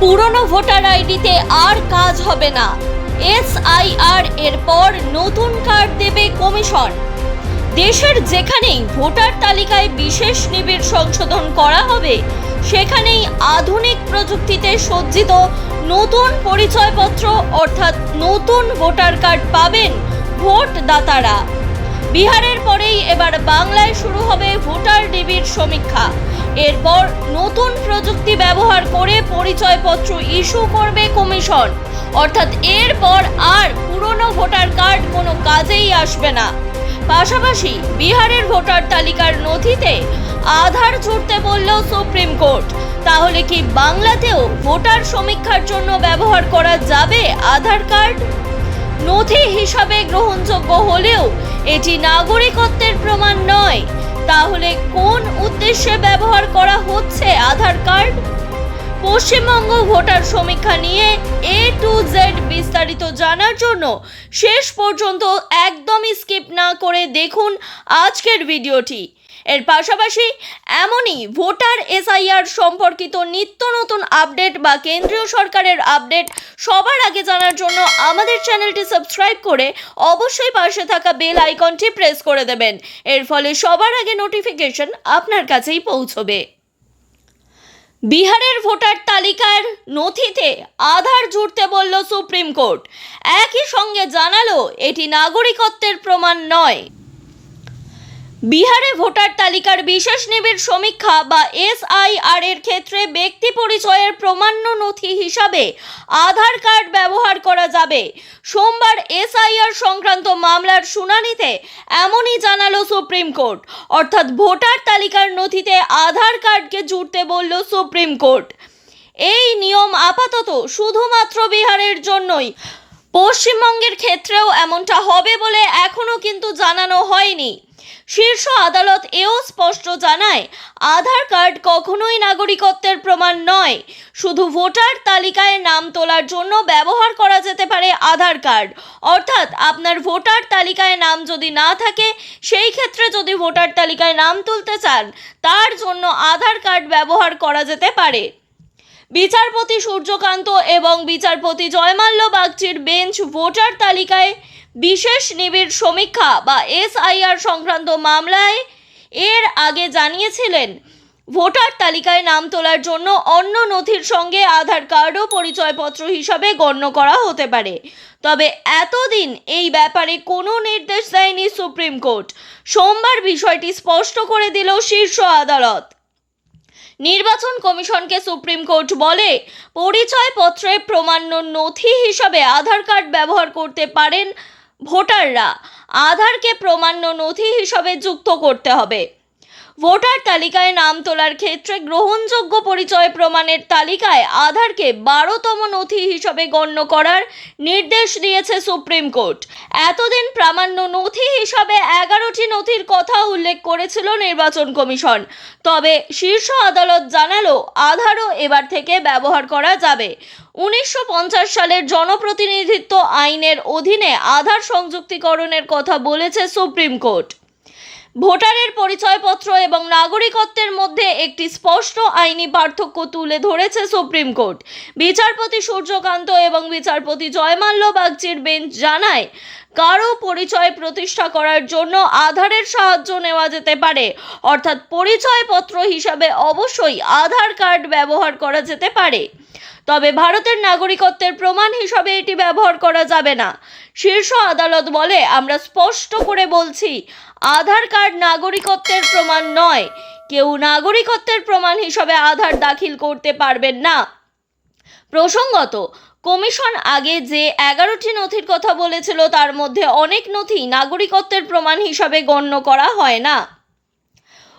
পুরনো ভোটার আইডিতে আর কাজ হবে না। এসআইআর এরপর নতুন কার্ড দেবে কমিশন। দেশের যেখানেই ভোটার তালিকায় বিশেষ নিবিড় সংশোধন করা হবে, সেখানেই আধুনিক প্রযুক্তিতে সজ্জিত নতুন পরিচয়পত্র অর্থাৎ নতুন ভোটার কার্ড পাবেন ভোটদাতারা। বিহারের পরেই এবার বাংলায় শুরু হবে ভোটার ডিবির সমীক্ষা। এরপর নতুন প্রযুক্তি ব্যবহার করে পরিচয়পত্র ইস্যু করবে কমিশন। অর্থাৎ এরপর আর পুরনো ভোটার কার্ড কোনো কাজেই আসবে না। পাশাপাশি বিহারের ভোটার তালিকার নথিতে আধার ছুটতে বলল সুপ্রিম কোর্ট। তাহলে কি বাংলাতেও ভোটার সমীক্ষার জন্য ব্যবহার করা যাবে আধার কার্ড? নথি হিসাবে গ্রহণযোগ্য হলেও এটি নাগরিকত্বের প্রমাণ নয়। তাহলে কোন উদ্দেশ্যে ব্যবহার করা হচ্ছে আধার কার্ড? পশ্চিমবঙ্গ ভোটার সমীক্ষা নিয়ে এ টু জেড বিস্তারিত জানার জন্য শেষ পর্যন্ত একদমই স্কিপ না করে দেখুন আজকের ভিডিওটি। এর পাশাপাশি এমনই ভোটার এসআইআর সম্পর্কিত নিত্য নতুন আপডেট বা কেন্দ্রীয় সরকারের আপডেট সবার আগে জানার জন্য আমাদের চ্যানেলটি সাবস্ক্রাইব করে অবশ্যই পাশে থাকা বেল আইকনটি প্রেস করে দেবেন। এর ফলে সবার আগে নোটিফিকেশন আপনার কাছেই পৌঁছবে। বিহারের ভোটার তালিকার নথিতে আধার জুড়তে বলল সুপ্রিম কোর্ট। একই সঙ্গে জানালো, এটি নাগরিকত্বের প্রমাণ নয়। বিহারে ভোটার তালিকার বিশেষ নিবিড় সমীক্ষা বা এসআইআর এর ক্ষেত্রে ব্যক্তি পরিচয়ের প্রমাণ্য নথি হিসাবে আধার কার্ড ব্যবহার করা যাবে। সোমবার এসআইআর সংক্রান্ত মামলার শুনানিতে এমনই জানালো সুপ্রিম কোর্ট। অর্থাৎ ভোটার তালিকার নথিতে আধার কার্ডকে জুড়তে বলল সুপ্রিম কোর্ট। এই নিয়ম আপাতত শুধুমাত্র বিহারের জন্যই পশ্চিমবঙ্গের ক্ষেত্রেও এমনটা হবে বলে এখনও কিন্তু জানানো হয়নি। শীর্ষ আদালত এও স্পষ্ট জানায়, আধার কার্ড কখনোই নাগরিকত্বের প্রমাণ নয়। শুধু ভোটার তালিকায় নাম তোলার জন্য ব্যবহার করা যেতে পারে আধার কার্ড। অর্থাৎ আপনার ভোটার তালিকায় নাম যদি না থাকে, সেই ক্ষেত্রে যদি ভোটার তালিকায় নাম তুলতে চান, তার জন্য আধার কার্ড ব্যবহার করা যেতে পারে। বিচারপতি সূর্যকান্ত এবং বিচারপতি জয়মাল্য বাগচির বেঞ্চ ভোটার তালিকায় বিশেষ নিবিড় সমীক্ষা বা এসআইআর সংক্রান্ত মামলায় এর আগে জানিয়েছিলেন। ভোটার তালিকায় নাম তোলার জন্য অন্য নথির সঙ্গে আধার কার্ডও পরিচয়পত্র হিসাবে গণ্য করা হতে পারে। তবে এতদিন এই ব্যাপারে কোনো নির্দেশ দেয়নি সুপ্রিম কোর্ট। সোমবার বিষয়টি স্পষ্ট করে দিল শীর্ষ আদালত। নির্বাচন কমিশনকে সুপ্রিম কোর্ট বলে, পরিচয়পত্রে প্রমাণ্য নথি হিসাবে আধার কার্ড ব্যবহার করতে পারেন ভোটাররা। আধারকে প্রমাণ্য নথি হিসাবে যুক্ত করতে হবে। ভোটার তালিকায় নাম তোলার ক্ষেত্রে গ্রহণযোগ্য পরিচয় প্রমাণের তালিকায় আধারকে বারোতম নথি হিসাবে গণ্য করার নির্দেশ দিয়েছে সুপ্রিম কোর্ট। এতদিন প্রামাণ্য নথি হিসাবে এগারোটি নথির কথা উল্লেখ করেছিল নির্বাচন কমিশন। তবে শীর্ষ আদালত জানালো, আধারও এবার থেকে ব্যবহার করা যাবে। উনিশশো পঞ্চাশ সালের জনপ্রতিনিধিত্ব আইনের অধীনে আধার সংযুক্তিকরণের কথা বলেছে সুপ্রিম কোর্ট। ভোটারের পরিচয়পত্র এবং নাগরিকত্বের মধ্যে একটি স্পষ্ট আইনি পার্থক্য তুলে ধরেছে সুপ্রিম কোর্ট। বিচারপতি সূর্যকান্ত এবং বিচারপতি জয়মাল্য বাগচির বেঞ্চ জানায় কারও পরিচয় প্রতিষ্ঠা করার জন্য আধারের সাহায্য নেওয়া যেতে পারে, অর্থাৎ পরিচয়পত্র হিসাবে অবশ্যই আধার কার্ড ব্যবহার করা যেতে পারে। তবে ভারতের নাগরিকত্বের প্রমাণ হিসাবে এটি ব্যবহার করা যাবে না। শীর্ষ আদালত বলে, আমরা স্পষ্ট করে বলছি, আধার কার্ড নাগরিকত্বের প্রমাণ নয়। কেউ নাগরিকত্বের প্রমাণ হিসাবে আধার দাখিল করতে পারবেন না। প্রসঙ্গত, কমিশন আগে যে এগারোটি নথির কথা বলেছিল, তার মধ্যে অনেক নথি নাগরিকত্বের প্রমাণ হিসাবে গণ্য করা হয় না।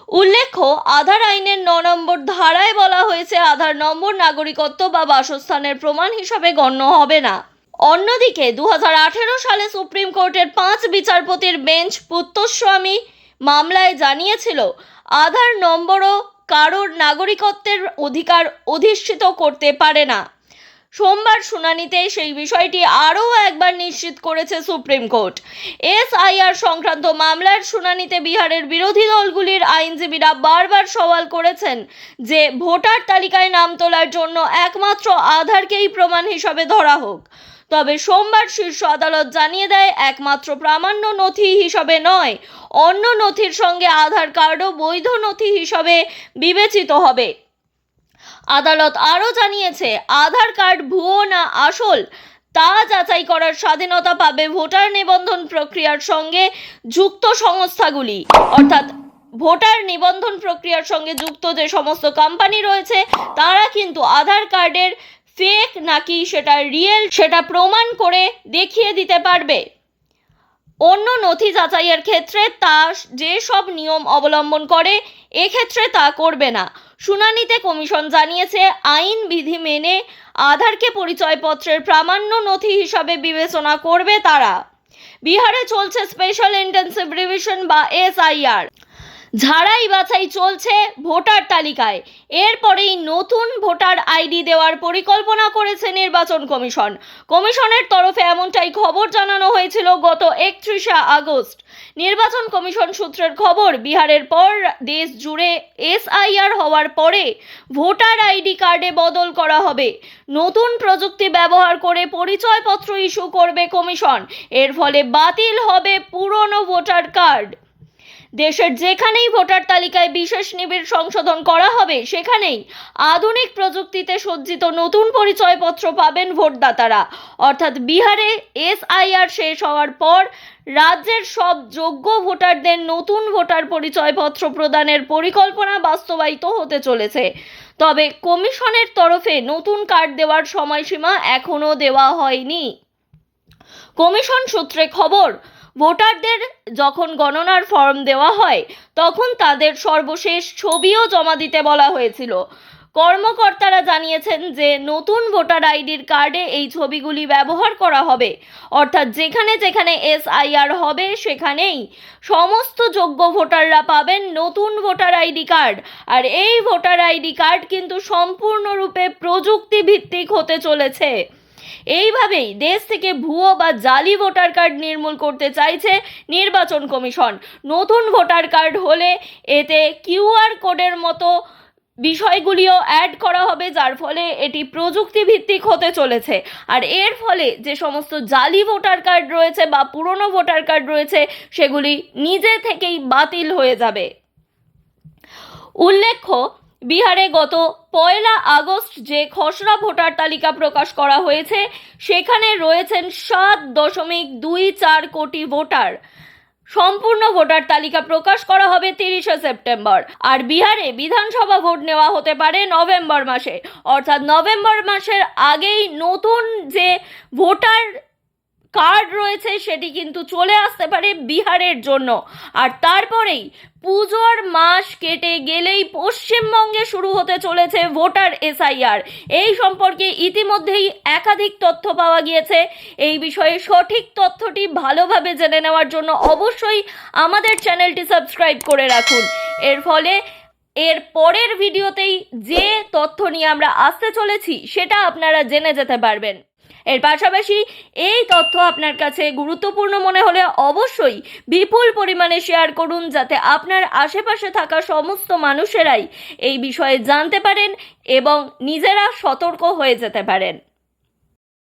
উল্লেখ্য, আধার আইনের ন নম্বর ধারায় বলা হয়েছে, আধার নম্বর নাগরিকত্ব বা বাসস্থানের প্রমাণ হিসাবে গণ্য হবে না। অন্যদিকে দু হাজার আঠেরো সালে সুপ্রিম কোর্টের পাঁচ বিচারপতির বেঞ্চ পুত্তস্বামী মামলায় জানিয়েছিল, আধার নম্বরও কারোর নাগরিকত্বের অধিকার অধিষ্ঠিত করতে পারে না। সোমবার শুনানিতে সেই বিষয়টি আরও একবার নিশ্চিত করেছে সুপ্রিম কোর্ট। এসআইআর সংক্রান্ত মামলার শুনানিতে বিহারের বিরোধী দলগুলির আইনজীবীরা বারবার সওয়াল করেছেন যে ভোটার তালিকায় নাম তোলার জন্য একমাত্র আধারকেই প্রমাণ হিসাবে ধরা হোক। তবে সোমবার শীর্ষ আদালত জানিয়ে দেয়, একমাত্র প্রামাণ্য নথি হিসাবে নয়, অন্য নথির সঙ্গে আধার কার্ডও বৈধ নথি হিসাবে বিবেচিত হবে। আদালত আরও জানিয়েছে, আধার কার্ড ভুয়ো না, আসল। তা যাচাই করার স্বাধীনতা পাবে ভোটার নিবন্ধন প্রক্রিয়ার সঙ্গে যুক্ত সংস্থাগুলি। অর্থাৎ ভোটার নিবন্ধন প্রক্রিয়ার সঙ্গে যুক্ত যে সমস্ত কোম্পানি রয়েছে, তারা কিন্তু আধার কার্ডের ফেক নাকি সেটা রিয়েল সেটা প্রমাণ করে দেখিয়ে দিতে পারবে। অন্য নথি যাচাইয়ের ক্ষেত্রে তা যে সব নিয়ম অবলম্বন করে, এক্ষেত্রে তা করবে না। শুনানিতে কমিশন জানিয়েছে, আইন বিধি মেনে আধারকে পরিচয়পত্রের প্রামাণ্য নথি হিসাবে বিবেচনা করবে তারা। বিহারে চলছে স্পেশাল ইন্টেন্সিভ রিভিশন বা এসআইআর ঝাড়াই বাছাই চলছে ভোটার তালিকায়। এরপরেই নতুন ভোটার আইডি দেওয়ার পরিকল্পনা করেছে নির্বাচন কমিশন। কমিশনের তরফে এমনটাই খবর জানানো হয়েছিল গত একত্রিশে আগস্ট। নির্বাচন কমিশন সূত্রের খবর, বিহারের পর দেশ জুড়ে এসআইআর হওয়ার পরে ভোটার আইডি কার্ডে বদল করা হবে। নতুন প্রযুক্তি ব্যবহার করে পরিচয়পত্র ইস্যু করবে কমিশন। এর ফলে বাতিল হবে পুরনো ভোটার কার্ড। দেশের যেখানেই ভোটার তালিকায় বিশেষ নিবিড় সংশোধন করা হবে, সেখানেই আধুনিক প্রযুক্তিতে সজ্জিত নতুন পরিচয়পত্র পাবেন ভোটদাতারা। অর্থাৎ বিহারে এসআইআর শেষ হওয়ার পর রাজ্যের সব যোগ্য ভোটারদের নতুন ভোটার পরিচয়পত্র প্রদানের পরিকল্পনা বাস্তবায়িত হতে চলেছে। তবে কমিশনের তরফে নতুন কার্ড দেওয়ার সময়সীমা এখনও দেওয়া হয়নি। কমিশন সূত্রে খবর, ভোটারদের যখন গণনার ফর্ম দেওয়া হয়, তখন তাদের সর্বশেষ ছবিও জমা দিতে বলা হয়েছিল। কর্মকর্তারা জানিয়েছেন যে, নতুন ভোটার আইডির কার্ডে এই ছবিগুলি ব্যবহার করা হবে। অর্থাৎ যেখানে যেখানে এসআইআর হবে, সেখানেই সমস্ত যোগ্য ভোটাররা পাবেন নতুন ভোটার আইডি কার্ড। আর এই ভোটার আইডি কার্ড কিন্তু সম্পূর্ণরূপে প্রযুক্তি ভিত্তিক হতে চলেছে। এইভাবেই দেশ থেকে ভুয়ো বা জালি ভোটার কার্ড নির্মূল করতে চাইছে নির্বাচন কমিশন। নতুন ভোটার কার্ড হলে এতে কিউআর কোডের মতো বিষয়গুলিও অ্যাড করা হবে, যার ফলে এটি প্রযুক্তি ভিত্তিক হতে চলেছে। আর এর ফলে যে সমস্ত জালি ভোটার কার্ড রয়েছে বা পুরনো ভোটার কার্ড রয়েছে, সেগুলি নিজে থেকেই বাতিল হয়ে যাবে। উল্লেখ্য বিহারে গত পয়লা আগস্ট যে খসড়া ভোটার তালিকা প্রকাশ করা হয়েছে, সেখানে রয়েছেন সাত দশমিক দুই চার কোটি ভোটার। সম্পূর্ণ ভোটার তালিকা প্রকাশ করা হবে তিরিশে সেপ্টেম্বর। আর বিহারে বিধানসভা ভোট নেওয়া হতে পারে নভেম্বর মাসে। অর্থাৎ নভেম্বর মাসের আগেই নতুন যে ভোটার কার্ড রয়েছে, সেটি কিন্তু চলে আসতে পারে বিহারের জন্য। আর তারপরেই পুজোর মাস কেটে গেলেই পশ্চিমবঙ্গে শুরু হতে চলেছে ভোটার এসআইআর। এই সম্পর্কে ইতিমধ্যেই একাধিক তথ্য পাওয়া গিয়েছে। এই বিষয়ে সঠিক তথ্যটি ভালোভাবে জেনে নেওয়ার জন্য অবশ্যই আমাদের চ্যানেলটি সাবস্ক্রাইব করে রাখুন। এর ফলে এর পরের ভিডিওতেই যে তথ্য নিয়ে আমরা আসতে চলেছি, সেটা আপনারা জেনে যেতে পারবেন। এর পাশাপাশি এই তথ্য আপনার কাছে গুরুত্বপূর্ণ মনে হলে অবশ্যই বিপুল পরিমাণে শেয়ার করুন যাতে আপনার আশেপাশে থাকা সমস্ত মানুষেরাই এই বিষয়ে জানতে পারেন এবং নিজেরা সতর্ক হয়ে যেতে পারেন।